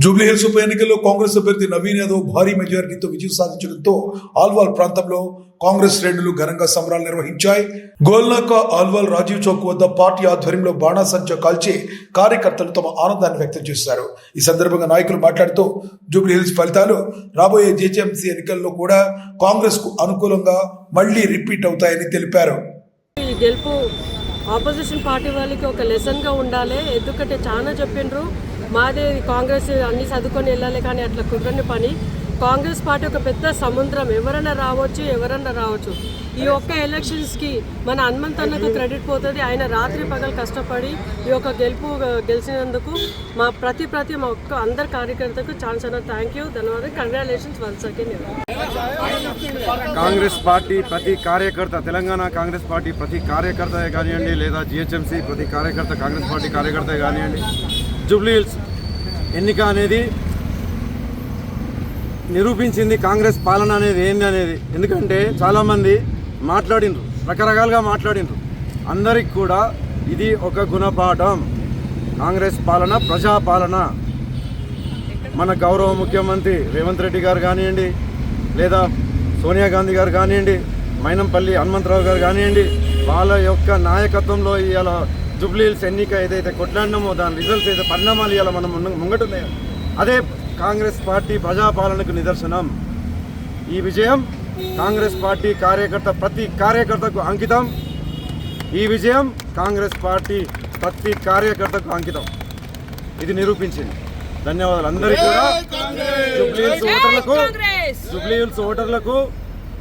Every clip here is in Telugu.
జూబ్లీహిల్స్ ఉప ఎన్నికల్లో కాంగ్రెస్ అభ్యర్థి నవీన్ యాదవ్ భారీ మెజారిటీతో విజయం సాధించడంతో ఆల్వాల్ ప్రాంతంలో కాంగ్రెస్ శ్రేణులు ఘనంగా సంబరాలు నిర్వహించాయి. గోల్నాక ఆల్వాల్ రాజీవ్ చౌక్ వద్ద పార్టీ ఆధ్వర్యంలో బాణాసంచ కాల్చి కార్యకర్తలు తమ ఆనందాన్ని వ్యక్తం చేశారు. ఈ సందర్భంగా నాయకులు మాట్లాడుతూ జూబ్లీహిల్స్ ఫలితాలు రాబోయే జేజేఎంసీ ఎన్నికల్లో కూడా కాంగ్రెస్కు అనుకూలంగా మళ్ళీ రిపీట్ అవుతాయని తెలిపారు. గెలుపు ఆపోజిషన్ పార్టీ వాళ్ళకి ఒక లెసన్గా ఉండాలి. ఎందుకంటే చాలా చెప్పిండ్రు. మాది కాంగ్రెస్ అన్ని చదువుకొని వెళ్ళాలి కానీ అట్లా కుదరని పని. కాంగ్రెస్ పార్టీ ఒక పెద్ద సముద్రం. ఎవరైనా రావచ్చు ఎవరైనా రావచ్చు. ఈ ఒక్క ఎలక్షన్స్కి మన హనుమంత్ అన్నకు క్రెడిట్ పోతుంది. ఆయన రాత్రి పగలు కష్టపడి ఈ యొక్క గెలుపు గెలిచినందుకు మా ప్రతి ప్రతి మా ఒక్క అందరి కార్యకర్తకు చాలా చాలా థ్యాంక్ యూ ధన్యవాదాలు. Congratulations once again Congress party ప్రతి కార్యకర్త తెలంగాణ కాంగ్రెస్ పార్టీ ప్రతి కార్యకర్త కానివ్వండి లేదా జిహెచ్ఎంసీ ప్రతి కార్యకర్త కాంగ్రెస్ పార్టీ కార్యకర్త కానివ్వండి జూబ్లీ హిల్స్ ఎన్నిక అనేది నిరూపించింది కాంగ్రెస్ పాలన అనేది ఏంది అనేది. ఎందుకంటే చాలామంది మాట్లాడినరు రకరకాలుగా మాట్లాడినరు. అందరికి కూడా ఇది ఒక గుణపాఠం. కాంగ్రెస్ పాలన ప్రజాపాలన. మన గౌరవ ముఖ్యమంత్రి రేవంత్ రెడ్డి గారు కానివ్వండి లేదా సోనియా గాంధీ గారు కానివ్వండి మైనంపల్లి హనుమంతరావు గారు కానివ్వండి వాళ్ళ యొక్క నాయకత్వంలో ఇలా జూబ్లీహిల్స్ ఎన్నిక ఏదైతే కొట్లాడినామో దాని రిజల్ట్స్ ఏదైతే పరిణామాలు ఇవాళ మనం ముంగటున్నాయో అదే కాంగ్రెస్ పార్టీ ప్రజాపాలనకు నిదర్శనం. ఈ విజయం కాంగ్రెస్ పార్టీ కార్యకర్త ప్రతి కార్యకర్తకు అంకితం. ఈ విజయం కాంగ్రెస్ పార్టీ ప్రతి కార్యకర్తకు అంకితం. ఇది నిరూపించింది. ధన్యవాదాలు అందరికీ కూడా. జూబ్లీహిల్స్ ఓటర్లకు జూబ్లీహిల్స్ ఓటర్లకు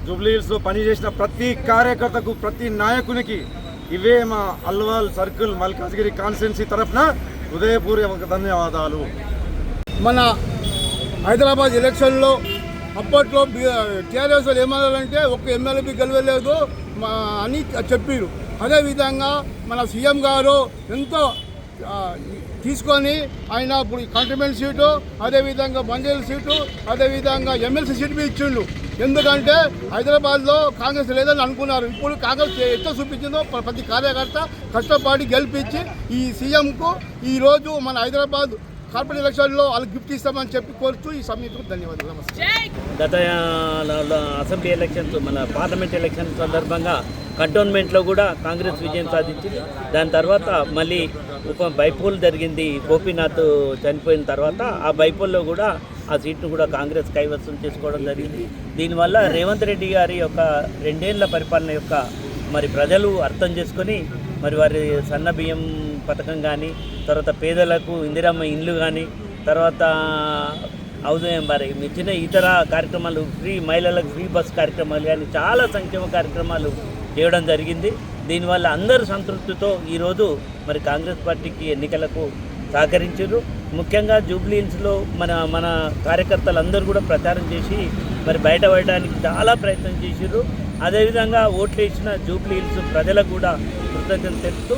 జూబ్లీహిల్స్లో పనిచేసిన ప్రతి కార్యకర్తకు ప్రతి నాయకునికి ఇవే మా అల్వాల్ సర్కిల్ మల్కాజ్గిరి కాన్స్టిట్యున్సీ తరఫున హృదయపూర్వక ధన్యవాదాలు. మన హైదరాబాద్ ఎలక్షన్లో అప్పట్లో టీఆర్ఎస్ వాళ్ళు ఏమన్నారంటే ఒక్క ఎమ్మెల్యేపీ గెలవలేదు అని చెప్పారు. అదేవిధంగా మన సీఎం గారు ఎంతో తీసుకొని ఆయన ఇప్పుడు కంటోన్మెంట్ సీటు అదేవిధంగా బంజారా సీటు అదేవిధంగా ఎమ్మెల్సీ సీటు మీద ఇచ్చిండు. ఎందుకంటే హైదరాబాద్లో కాంగ్రెస్ లేదని అనుకున్నారు. ఇప్పుడు కాంగ్రెస్ ఎట్లా చూపించిందో ప్రతి కార్యకర్త కష్టపడి గెలిపించి ఈ సీఎంకు ఈరోజు మన హైదరాబాద్ కార్పొరేట్ ఎలక్షన్లో వాళ్ళకి గిఫ్ట్ ఇస్తామని చెప్పి కోరుతూ ఈ సమయంలో ధన్యవాదాలు. నమస్తే. గత అసెంబ్లీ ఎలక్షన్స్ మన పార్లమెంట్ ఎలక్షన్ సందర్భంగా కంటోన్మెంట్లో కూడా కాంగ్రెస్ విజయం సాధించింది. దాని తర్వాత మళ్ళీ ఒక బైపోల్ జరిగింది. గోపీనాథ్ చనిపోయిన తర్వాత ఆ బైపోల్లో కూడా ఆ సీట్ను కూడా కాంగ్రెస్ కైవసం చేసుకోవడం జరిగింది. దీనివల్ల రేవంత్ రెడ్డి గారి యొక్క రెండేళ్ళ పరిపాలన యొక్క మరి ప్రజలు అర్థం చేసుకొని మరి వారి సన్న బియ్యం పథకం కానీ తర్వాత పేదలకు ఇందిరమ్మ ఇండ్లు కానీ తర్వాత అవుదయం మరి ఇచ్చిన ఇతర కార్యక్రమాలు ఫ్రీ మహిళలకు ఫ్రీ బస్ కార్యక్రమాలు కానీ చాలా సంక్షేమ కార్యక్రమాలు చేయడం జరిగింది. దీనివల్ల అందరూ సంతృప్తితో ఈరోజు మరి కాంగ్రెస్ పార్టీకి ఎన్నికలకు సహకరించారు. ముఖ్యంగా జూబ్లీహిల్స్లో మన మన కార్యకర్తలందరూ కూడా ప్రచారం చేసి మరి బయటపడడానికి చాలా ప్రయత్నం చేశారు అదేవిధంగా ఓట్లు వేసిన జూబ్లీహిల్స్ ప్రజలకు కూడా కృతజ్ఞతలు తెలుపుతూ